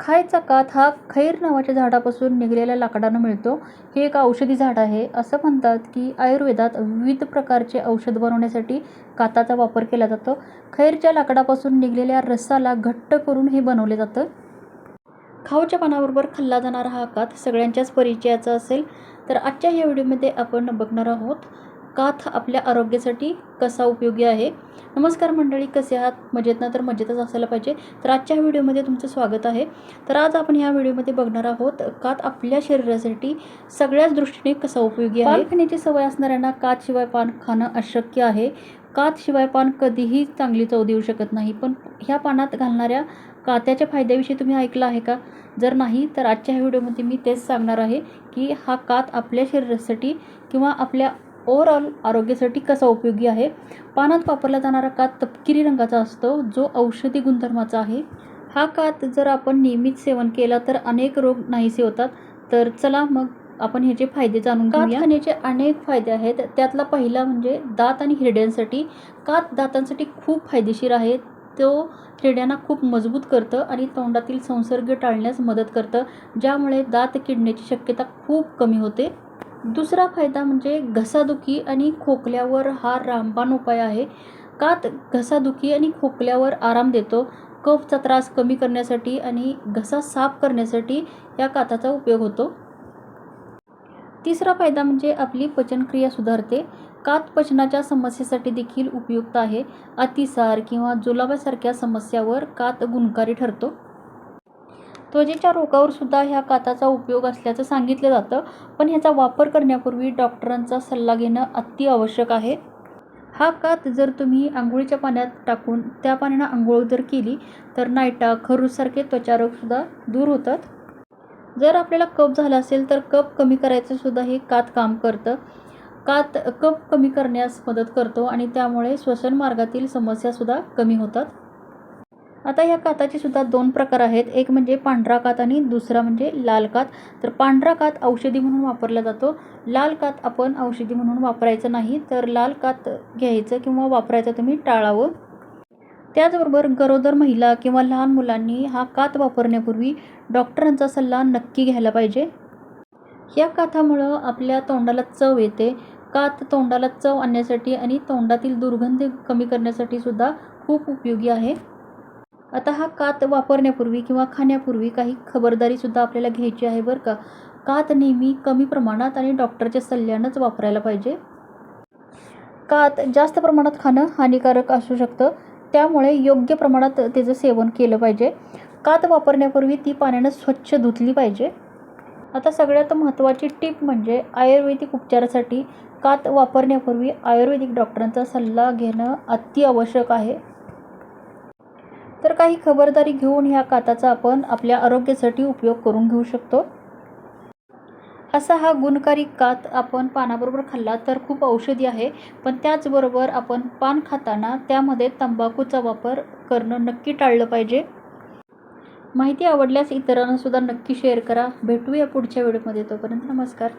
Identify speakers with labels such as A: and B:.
A: खायचा कात हा खैर नावाच्या झाडापासून निघालेल्या लाकडानं मिळतो. हे एक औषधी झाड आहे. असं म्हणतात की आयुर्वेदात विविध प्रकारचे औषध बनवण्यासाठी काताचा वापर केला जातो. खैरच्या लाकडापासून निघालेल्या रसाला घट्ट करून हे बनवले जातं. खाऊच्या पानाबरोबर खाल्ला जाणारा हा कात सगळ्यांच्याच परिचयाचा असेल. तर आजच्या ह्या व्हिडिओमध्ये आपण बघणार आहोत काथ आपल्या आरोग्यासाठी कसा उपयोगी आहे? नमस्कार मंडळी कसे आहात? मजेत ना? तर मजेतच असायला पाहिजे. तर आजच्या व्हिडिओमध्ये तुमचं स्वागत आहे. तर आज आपण ह्या व्हिडिओमध्ये बघणार आहोत कात आपल्या शरीरासाठी सगळ्याच दृष्टीने कसा उपयोगी आहे? खाण्याची सवय असणाऱ्यांना काथशिवाय पान खाणं अशक्य आहे. काथशिवाय पान कधीही चांगली चव देऊ शकत नाही. पण ह्या पानात घालणाऱ्या कात्याच्या फायद्याविषयी तुम्ही ऐकलं आहे का? जर नाही तर आजच्या ह्या व्हिडिओमध्ये मी तेच सांगणार आहे की हा कात आपल्या शरीरासाठी किंवा आपल्या ओव्हरऑल आरोग्यासाठी कसा उपयोगी आहे? पानात वापरला जाणारा कात तपकिरी रंगाचा असतो जो औषधी गुणधर्माचा आहे. हा कात जर आपण नियमित सेवन केला तर अनेक रोग नाहीसे होतात. तर चला मग आपण ह्याचे फायदे जाणून कात खाण्याचे अनेक फायदे आहेत. त्यातला पहिला म्हणजे दात आणि हिरड्यांसाठी. कात दातांसाठी खूप फायदेशीर आहे. तो हिरड्यांना खूप मजबूत करतं आणि तोंडातील संसर्ग टाळण्यास मदत करतं ज्यामुळे दात किडण्याची शक्यता खूप कमी होते. दुसरा फायदा म्हणजे घसादुखी आणि खोकल्यावर हा रामबाण उपाय आहे. कात घसादुखी आणि खोकल्यावर आराम देतो. कफचा त्रास कमी करण्यासाठी आणि घसा साफ करण्यासाठी या काताचा उपयोग होतो. तिसरा फायदा म्हणजे आपली पचनक्रिया सुधारते. कात पचनाच्या समस्येसाठी देखील उपयुक्त आहे. अतिसार किंवा जुलाबासारख्या समस्यावर कात गुणकारी ठरतो. त्वचेच्या रोगावरसुद्धा ह्या काताचा उपयोग असल्याचं सांगितलं जातं. पण ह्याचा वापर करण्यापूर्वी डॉक्टरांचा सल्ला घेणं अति आवश्यक आहे. हा कात जर तुम्ही आंघोळीच्या पाण्यात टाकून त्या पाण्यानं आंघोळ जर केली तर नायटा खरूसारखे त्वचारोगसुद्धा दूर होतात. जर आपल्याला कप झाला असेल तर कप कमी करायचं सुद्धा हे कात काम करतं. कात कप कमी करण्यास मदत करतो आणि त्यामुळे श्वसन मार्गातील समस्यासुद्धा कमी होतात. आता ह्या काताचे सुद्धा दोन प्रकार आहेत. एक म्हणजे पांढरा कात आणि दुसरा म्हणजे लाल कात. तर पांढरा कात औषधी म्हणून वापरला जातो. लाल कात आपण औषधी म्हणून वापरायचं नाही तर लाल कात घ्यायचं किंवा वापरायचं तुम्ही टाळावं. त्याचबरोबर गरोदर महिला किंवा लहान मुलांनी हा कात वापरण्यापूर्वी डॉक्टरांचा सल्ला नक्की घ्यायला पाहिजे. या काथामुळं आपल्या तोंडाला चव येते. कात तोंडाला चव आणण्यासाठी आणि तोंडातील दुर्गंधी कमी करण्यासाठी सुद्धा खूप उपयोगी आहे. आता हा कात वापरण्यापूर्वी किंवा खाण्यापूर्वी काही खबरदारीसुद्धा आपल्याला घ्यायची आहे बरं का? कात नेहमी कमी प्रमाणात आणि डॉक्टरच्या सल्ल्यानंच वापरायला पाहिजे. कात जास्त प्रमाणात खाणं हानिकारक असू शकतं. त्यामुळे योग्य प्रमाणात त्याचं सेवन केलं पाहिजे. कात वापरण्यापूर्वी ती पाण्यानं स्वच्छ धुतली पाहिजे. आता सगळ्यात महत्त्वाची टीप म्हणजे आयुर्वेदिक उपचारासाठी कात वापरण्यापूर्वी आयुर्वेदिक डॉक्टरांचा सल्ला घेणं अति आवश्यक आहे. तर काही खबरदारी घेऊन ह्या काताचा आपण आपल्या आरोग्यासाठी उपयोग करून घेऊ शकतो. असा हा गुणकारी कात आपण पानाबरोबर खाल्ला तर खूप औषधी आहे पण त्याचबरोबर आपण पान खाताना त्यामध्ये तंबाखूचा वापर करणं नक्की टाळलं पाहिजे. माहिती आवडल्यास इतरांना सुद्धा नक्की शेअर करा. भेटूया पुढच्या व्हिडिओमध्ये तोपर्यंत नमस्कार.